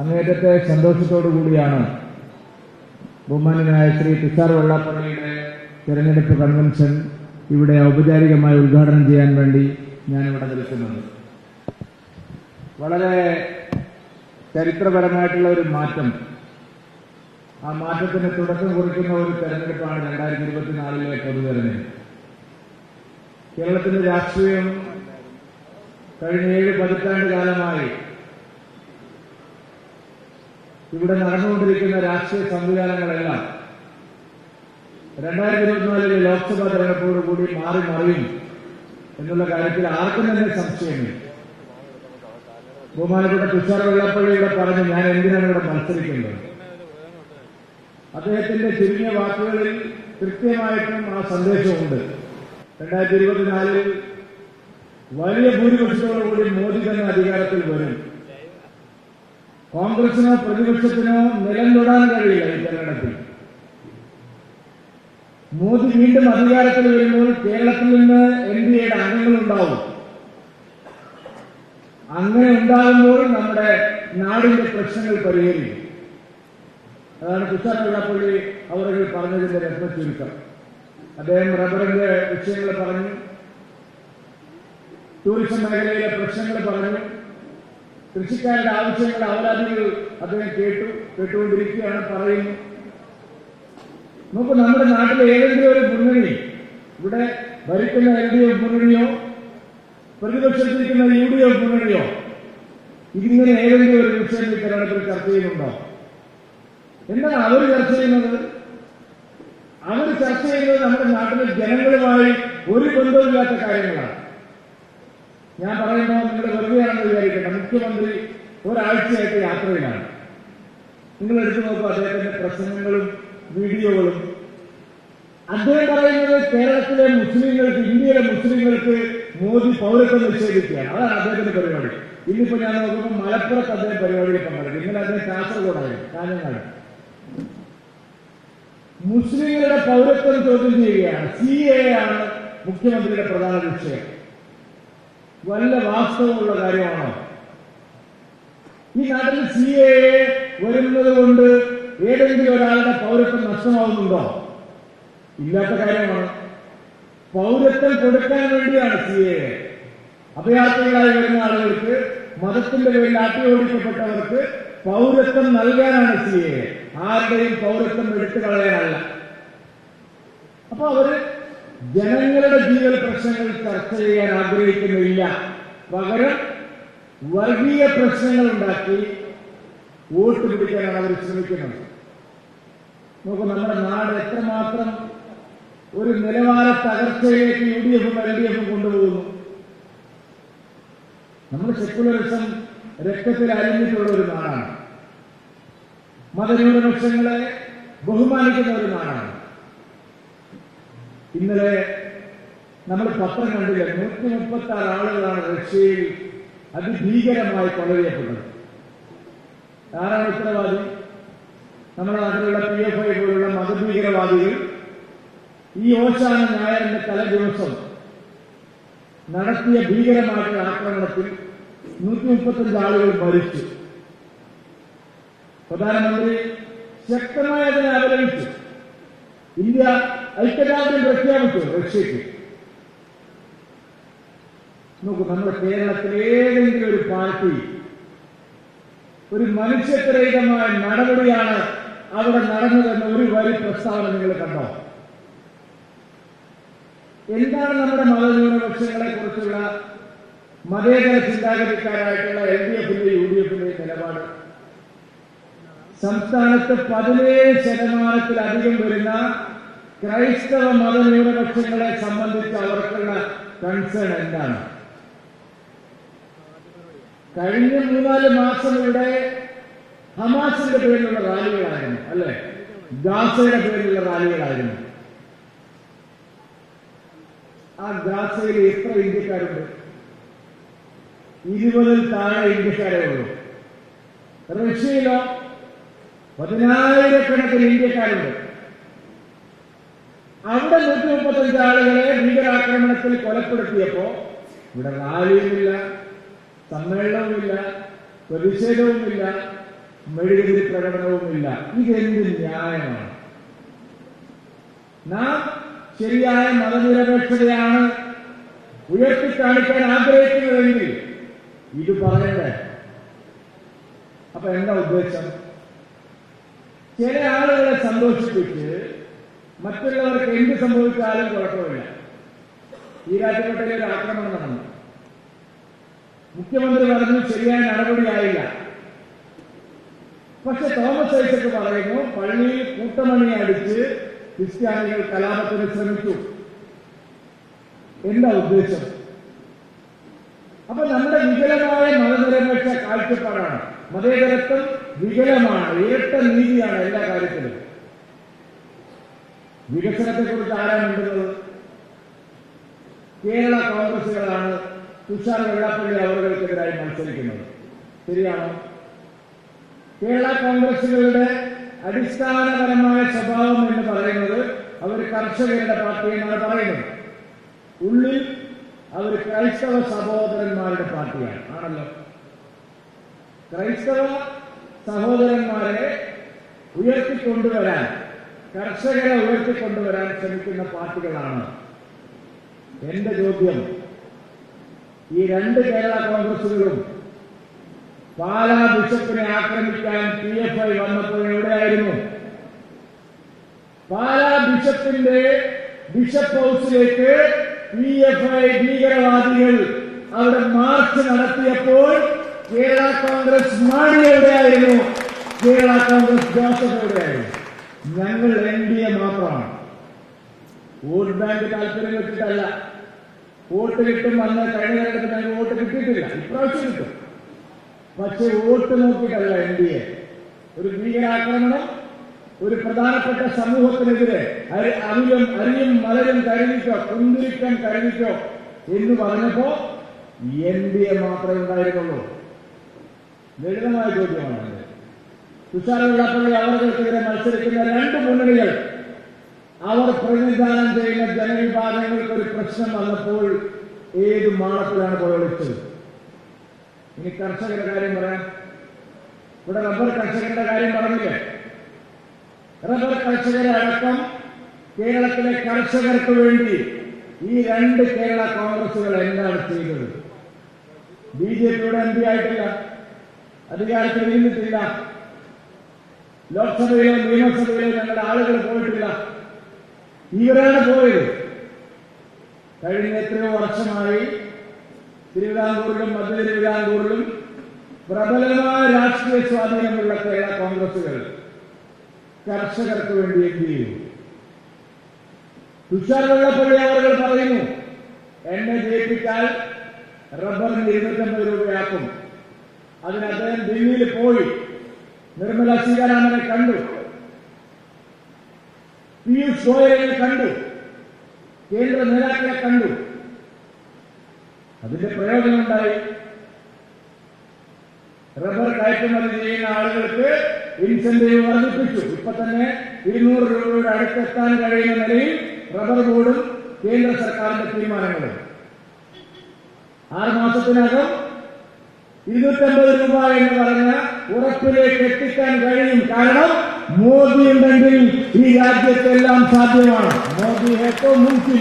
അങ്ങേറ്റത്തെ സന്തോഷത്തോടു കൂടിയാണ് ബഹുമാനനായ ശ്രീ തുഷാർ വെള്ളാപ്പള്ളിയുടെ തെരഞ്ഞെടുപ്പ് കൺവെൻഷൻ ഇവിടെ ഔപചാരികമായി ഉദ്ഘാടനം ചെയ്യാൻ വേണ്ടി ഞാൻ ഇവിടെ നിൽക്കുന്നത്. വളരെ ചരിത്രപരമായിട്ടുള്ള ഒരു മാറ്റം. ആ മാറ്റത്തിന് തുടക്കം കുറിക്കുന്ന ഒരു തെരഞ്ഞെടുപ്പാണ് രണ്ടായിരത്തി ഇരുപത്തിനാലിലെ പൊതുതെരഞ്ഞെടുപ്പ്. കേരളത്തിന്റെ രാഷ്ട്രീയം കഴിഞ്ഞ ഏഴ് പതിറ്റാണ്ട് കാലമായി ഇവിടെ നടന്നുകൊണ്ടിരിക്കുന്ന രാഷ്ട്രീയ സംവിധാനങ്ങളെല്ലാം രണ്ടായിരത്തി ഇരുപത്തിനാലിലെ ലോക്സഭാ തെരഞ്ഞെടുപ്പോടുകൂടി മാറി മറിയും എന്നുള്ള കാര്യത്തിൽ ആർക്കും തന്നെ സംശയമില്ല. ബഹുമാനപ്പെട്ട തുഷാർ വെള്ളപ്പള്ളിയുടെ പറഞ്ഞ് ഞാൻ എന്തിനാണ് ഇവിടെ മത്സരിക്കുന്നത്? അദ്ദേഹത്തിന്റെ ചുരുങ്ങിയ വാക്കുകളിൽ കൃത്യമായിട്ടും ആ സന്ദേശമുണ്ട്. രണ്ടായിരത്തി ഇരുപത്തിനാലിൽ വലിയ ഭൂരിപക്ഷത്തോടുകൂടി മോദി തന്നെ അധികാരത്തിൽ വരും. കോൺഗ്രസിനോ പ്രതിപക്ഷത്തിനോ നിലം തൊടാൻ കഴിയില്ല ഈ തെരഞ്ഞെടുപ്പിൽ മോദി വീണ്ടും അധികാരത്തിൽ വരുമ്പോൾ കേരളത്തിൽ നിന്ന് എൻ ഡി എയുടെ അംഗങ്ങളുണ്ടാവും അങ്ങനെ ഉണ്ടാകുമ്പോൾ നമ്മുടെ നാടിന്റെ പ്രശ്നങ്ങൾ പരിഹരിക്കും. അതാണ് തുഷാർ വെള്ളാപ്പള്ളി അവർ പറഞ്ഞതിന്റെ രത്ന ചുരുക്കം അദ്ദേഹം റബ്ബറിന്റെ വിഷയങ്ങൾ പറഞ്ഞു. ടൂറിസം മേഖലയിലെ പ്രശ്നങ്ങൾ പറഞ്ഞു. കൃഷിക്കാരുടെ ആവശ്യങ്ങൾ അവരാധികൾ അദ്ദേഹം കേട്ടു കേട്ടുകൊണ്ടിരിക്കുകയാണ് പറയുന്നു. നോക്കൂ നമ്മുടെ നാട്ടിലെ ഏതെങ്കിലും ഒരു മുന്നണി ഇവിടെ ഭരിക്കുന്ന എൽ ഡി എഫ് മുന്നണിയോ പ്രതിപക്ഷത്തിരിക്കുന്ന യു ഡി എഫ് മുന്നണിയോ ഇങ്ങനെ ഏതെങ്കിലും ഒരു വിഷയത്തിൽ കേരളത്തിൽ ചർച്ച ചെയ്യുന്നുണ്ടോ? എന്താണ് അവർ ചർച്ച ചെയ്യുന്നത് അവർ ചർച്ച ചെയ്യുന്നത് നമ്മുടെ നാട്ടിലെ ജനങ്ങളുമായി ഒരു ബന്ധവുമില്ലാത്ത കാര്യങ്ങളാണ്. ഞാൻ പറയുമ്പോൾ നിങ്ങളുടെ വെറുതെയാണെന്ന് വിചാരിക്കട്ടെ മുഖ്യമന്ത്രി ഒരാഴ്ചയായിട്ട് യാത്രയിലാണ്. നിങ്ങൾ എടുത്തു നോക്കൂ അദ്ദേഹത്തിന്റെ പ്രസംഗങ്ങളും വീഡിയോകളും. അദ്ദേഹം പറയുന്നത് കേരളത്തിലെ മുസ്ലിങ്ങൾക്ക് ഇന്ത്യയിലെ മുസ്ലിങ്ങൾക്ക് മോദി പൗരത്വം നിഷേധിക്കുകയാണ്. അതാണ് അദ്ദേഹത്തിന്റെ പരിപാടി. ഇന്നിപ്പോ ഞാൻ നോക്കുമ്പോൾ മലപ്പുറത്ത് അദ്ദേഹം പരിപാടിയിൽ പങ്കെടുക്കും. ഇന്നലെ അദ്ദേഹം കാസർഗോഡായിരുന്നു. കാഞ്ഞങ്ങാട്. മുസ്ലിങ്ങളുടെ പൗരത്വം ചോദ്യം ചെയ്യുകയാണ്. സി എ ആണ് മുഖ്യമന്ത്രിയുടെ പ്രധാന വിഷയം. വല്ല വാസ്തവമുള്ള കാര്യമാണോ? ഈ നാട്ടിൽ സി എ വരുന്നത് കൊണ്ട് ഏതെങ്കിലും ഒരാളുടെ പൗരത്വം നഷ്ടമാവുന്നുണ്ടോ ഇല്ലാത്ത കാര്യമാണ്. പൗരത്വം കൊടുക്കാൻ വേണ്ടിയാണ് സി എ അഭയാർത്ഥികളായി വരുന്ന ആളുകൾക്ക് മതത്തിന്റെ പേരിൽ ആട്ടി ഓടിക്കപ്പെട്ടവർക്ക് പൗരത്വം നൽകാനാണ് സി എ ആരുടെയും പൗരത്വം എടുത്തു കളയാനല്ല. അപ്പൊ അവർ ജനങ്ങളുടെ ജീവൽ പ്രശ്നങ്ങൾ ചർച്ച ചെയ്യാൻ ആഗ്രഹിക്കുന്നില്ല. പകരം വർഗീയ പ്രശ്നങ്ങൾ ഉണ്ടാക്കി വോട്ട് പിടിക്കാനാണ് അവർ ശ്രമിക്കുന്നത്. നമുക്ക് നമ്മുടെ നാട് എത്രമാത്രം ഒരു നിലവാര തകർച്ചയിലേക്ക് യു ഡി എഫും എൽ ഡി എഫും കൊണ്ടുപോകുന്നു. നമ്മൾ സെക്കുലറിസം രക്തത്തിൽ അലിഞ്ഞിട്ടുള്ള ഒരു നാടാണ്. മതന്യൂനപക്ഷങ്ങളെ ബഹുമാനിക്കുന്ന ഒരു നാടാണ്. ഇന്നലെ നമ്മൾ പത്രം കണ്ടില്ല? നൂറ്റി മുപ്പത്തി ആറ് ആളുകളാണ് റഷ്യയിൽ അതിഭീകരമായി ഭീകരമായി ചെയ്യപ്പെട്ടത് ആരാണ് ഉത്തരവാദി? നമ്മുടെ നാട്ടിലുള്ള പി എഫ് ഐ പോലുള്ള മതഭീകരവാദികൾ ഈ ഓശാന നായരന്റെ തലേ ദിവസം നടത്തിയ ഭീകരമായിട്ടുള്ള ആക്രമണത്തിൽ നൂറ്റി മുപ്പത്തഞ്ച് ആളുകൾ മരിച്ചു. പ്രധാനമന്ത്രി ശക്തമായ അതിനെ അപലപിച്ചു. ഇന്ത്യ ഐക്യദാർഢ്യം പ്രഖ്യാപിച്ചു റഷ്യക്ക് നോക്കൂ നമ്മുടെ കേരളത്തിലെ ഏതെങ്കിലും ഒരു പാർട്ടി ഒരു മനുഷ്യത്വരഹിതമായ നടപടിയാണ് അവിടെ നടന്നതെന്ന് ഒരു വരി പ്രസ്താവന നിങ്ങൾ കണ്ടോ? എന്താണ് നമ്മുടെ മതന്യൂനപക്ഷങ്ങളെ കുറിച്ചുള്ള മതേതര ചിന്താഗതിക്കാരായിട്ടുള്ള എൽ ഡി എഫിന്റെ യു ഡി എഫിന്റെ നിലപാട്? സംസ്ഥാനത്ത് പതിനേഴ് ശതമാനത്തിലധികം വരുന്ന ക്രൈസ്തവ മതന്യൂനപക്ഷങ്ങളെ സംബന്ധിച്ച് അവർക്കുള്ള കൺസേൺ എന്താണ്? കഴിഞ്ഞ മൂന്നാൽ മാസം ഇവിടെ ഹമാസിന്റെ പേരിലുള്ള റാലികളായിരുന്നു അല്ലെ? ഗാസയുടെ പേരിലുള്ള റാലികളായിരുന്നു. ആ ഗാസയിൽ എത്ര ഇന്ത്യക്കാരുണ്ട്? ഇരുപതിൽ താഴെ ഇന്ത്യക്കാരേ ഉള്ളൂ. റഷ്യയിലോ പതിനായിരക്കണക്കിന് ഇന്ത്യക്കാരുണ്ട്. അവിടെ നൂറ്റി മുപ്പത്തഞ്ച് ആളുകളെ ഭീകരാക്രമണത്തിൽ കൊലപ്പെടുത്തിയപ്പോ ഇവിടെ റാലിയുമില്ല സമ്മേളനവുമില്ല പ്രതിഷേധവുമില്ല മെഴുകുതിരി പ്രകടനവുമില്ല. ഇതെന്ത് ന്യായമാണ്? നാം ശരിയായ മതനിരപേക്ഷതയാണ് ഉയർത്തിക്കാണിക്കാൻ ആഗ്രഹിക്കുന്നതെങ്കിൽ ഇത് പറയണ്ടേ അപ്പൊ എന്താ ഉദ്ദേശം? ചില ആളുകളെ സന്തോഷിപ്പിച്ച് മറ്റുള്ളവർക്ക് എന്ത് സംഭവിച്ചാലും കുഴപ്പമില്ല. ഈ രാജ്യപ്പെട്ട ഒരു ആക്രമണം നടന്നു. മുഖ്യമന്ത്രി പറഞ്ഞു ശരിയായ നടപടിയായില്ല. പക്ഷെ തോമസ് ഐസക് പറയുന്നു പള്ളിയിൽ കൂട്ടമണി അടിച്ച് ക്രിസ്ത്യാനികൾ കലാപത്തിന് ശ്രമിച്ചു. എന്താ ഉദ്ദേശം? അപ്പൊ നമ്മുടെ വികലമായ മതനിരപേക്ഷ കാഴ്ചപ്പാടാണ്. മതേതരത്വം വികലമാണ് ഇരട്ട നീതിയാണ് എല്ലാ കാര്യത്തിലും. വികസനത്തെക്കുറിച്ച് ആരാണ് മിണ്ടുന്നത്? കേരള കോൺഗ്രസുകളാണ് തുഷാർ വെള്ളാപ്പള്ളി അവർക്കെതിരായി മത്സരിക്കുന്നത്. ശരിയാണോ. കേരള കോൺഗ്രസുകളുടെ അടിസ്ഥാനപരമായ സ്വഭാവം എന്ന് പറയുന്നത് അവർ കർഷകരുടെ പാർട്ടി എന്നാണ് പറയുന്നത്. ഉള്ളിൽ അവർ ക്രൈസ്തവ സഹോദരന്മാരുടെ പാർട്ടിയാണ്. ആണല്ലോ? ക്രൈസ്തവ സഹോദരന്മാരെ ഉയർത്തിക്കൊണ്ടുവരാൻ കർഷകരെ ഉയർത്തിക്കൊണ്ടുവരാൻ ശ്രമിക്കുന്ന പാർട്ടികളാണ്. എന്റെ ചോദ്യം ഈ രണ്ട് കേരള കോൺഗ്രസുകളും പാലാ ബിഷപ്പിനെ ആക്രമിക്കാൻ പി എഫ് ഐ വന്നപ്പോൾ എവിടെയായിരുന്നു? പാലാ ബിഷപ്പിന്റെ ബിഷപ്പ് ഹൗസിലേക്ക് പി എഫ് ഐ ഭീകരവാദികൾ അവിടെ മാർച്ച് നടത്തിയപ്പോൾ കേരള കോൺഗ്രസ് മാണി എവിടെയായിരുന്നു? കേരള കോൺഗ്രസ് ജോസഫ് എവിടെയായിരുന്നു? ഞങ്ങൾ എൻ ഡി എ മാത്രമാണ്. വോട്ട് ബാങ്ക് താല്പര്യം വെച്ചിട്ടല്ല. വോട്ട് കിട്ടും അന്ന് കഴിഞ്ഞ കാലത്ത് വോട്ട് കിട്ടിയിട്ടില്ല. ഇപ്രാവശ്യം കിട്ടും. പക്ഷെ വോട്ട് നോക്കിയിട്ടല്ല എൻ ഡി എ. ഒരു ഭീകരാക്രമണം ഒരു പ്രധാനപ്പെട്ട സമൂഹത്തിനെതിരെ അരിയും അരിയും മലരും കരുതിക്കോ കുന്തിരിക്കം കരുതിക്കോ എന്ന് പറഞ്ഞപ്പോ എൻ ഡി എ മാത്രമേ ഉണ്ടായിരുന്നുള്ളൂ. ലളിതമായ ചോദ്യമാണ്. തുഷാർ വെള്ളാപ്പള്ളി അവർക്കെതിരെ മത്സരിക്കുന്ന രണ്ട് മുന്നണികൾ അവർ പ്രതിനിധാനം ചെയ്യുന്ന ജനവിഭാഗങ്ങൾക്ക് ഒരു പ്രശ്നം വന്നപ്പോൾ ഏത് മാളത്തിലാണ് പോയൊളിച്ചത് ഇനി കർഷകരുടെ കാര്യം പറയാം. ഇവിടെ റബ്ബർ കർഷകരുടെ കാര്യം പറഞ്ഞില്ലേ? റബ്ബർ കർഷകരെ അടക്കം കേരളത്തിലെ കർഷകർക്ക് വേണ്ടി ഈ രണ്ട് കേരള കോൺഗ്രസുകൾ എന്താണ് ചെയ്തത്? ബി ജെ പിയുടെ എം പി ആയിട്ടില്ല. അധികാരത്തിൽ ഇരുന്നിട്ടില്ല. ലോക്സഭയിലോ നിയമസഭയിലോ ഞങ്ങളുടെ ആളുകൾ പോയിട്ടില്ല. ഇവരാണ് പോയത് കഴിഞ്ഞ എത്രയോ വർഷമായി തിരുവിതാംകൂറിലും മധ്യ തിരുവിതാംകൂറിലും പ്രബലമായ രാഷ്ട്രീയ സ്വാധീനമുള്ള കേരള കോൺഗ്രസുകൾ കർഷകർക്ക് വേണ്ടി എന്ത് ചെയ്യുന്നു? തുഷാർ വെള്ളപ്പള്ളി അവർ പറയുന്നു എന്നെ ജയിപ്പിച്ചാൽ റബ്ബറിന് ഇരുന്നൂറ്റമ്പത് രൂപയാക്കും. അതിന് അദ്ദേഹം ദില്ലിയിൽ പോയി. നിർമ്മല സീതാരാമനെ കണ്ടു. പീയൂഷ് ഗോയലിനെ കണ്ടു. കേന്ദ്ര നേതാക്കളെ കണ്ടു. അതിന്റെ പ്രയോജനം ഉണ്ടായി റബ്ബർ കയറ്റുമതി ചെയ്യുന്ന ആളുകൾക്ക് ഇൻസെന്റീവ് വർദ്ധിപ്പിച്ചു. ഇപ്പൊ തന്നെ ഇരുന്നൂറ് രൂപയുടെ അടുത്തെത്താൻ കഴിയുന്ന നിലയിൽ റബ്ബർ ബോർഡും കേന്ദ്ര സർക്കാരിന്റെ തീരുമാനങ്ങളും. ആറ് മാസത്തിനകം ഇരുന്നൂറ്റമ്പത് രൂപ എന്ന് പറഞ്ഞ ഉറപ്പിലേക്ക് എത്തിക്കാൻ കഴിയും. കാരണം മോദി ഉണ്ടെങ്കിൽ ഈ രാജ്യത്തെല്ലാം സാധ്യമാണ്. മോദി ഹേത്തോ മുൻസിൽ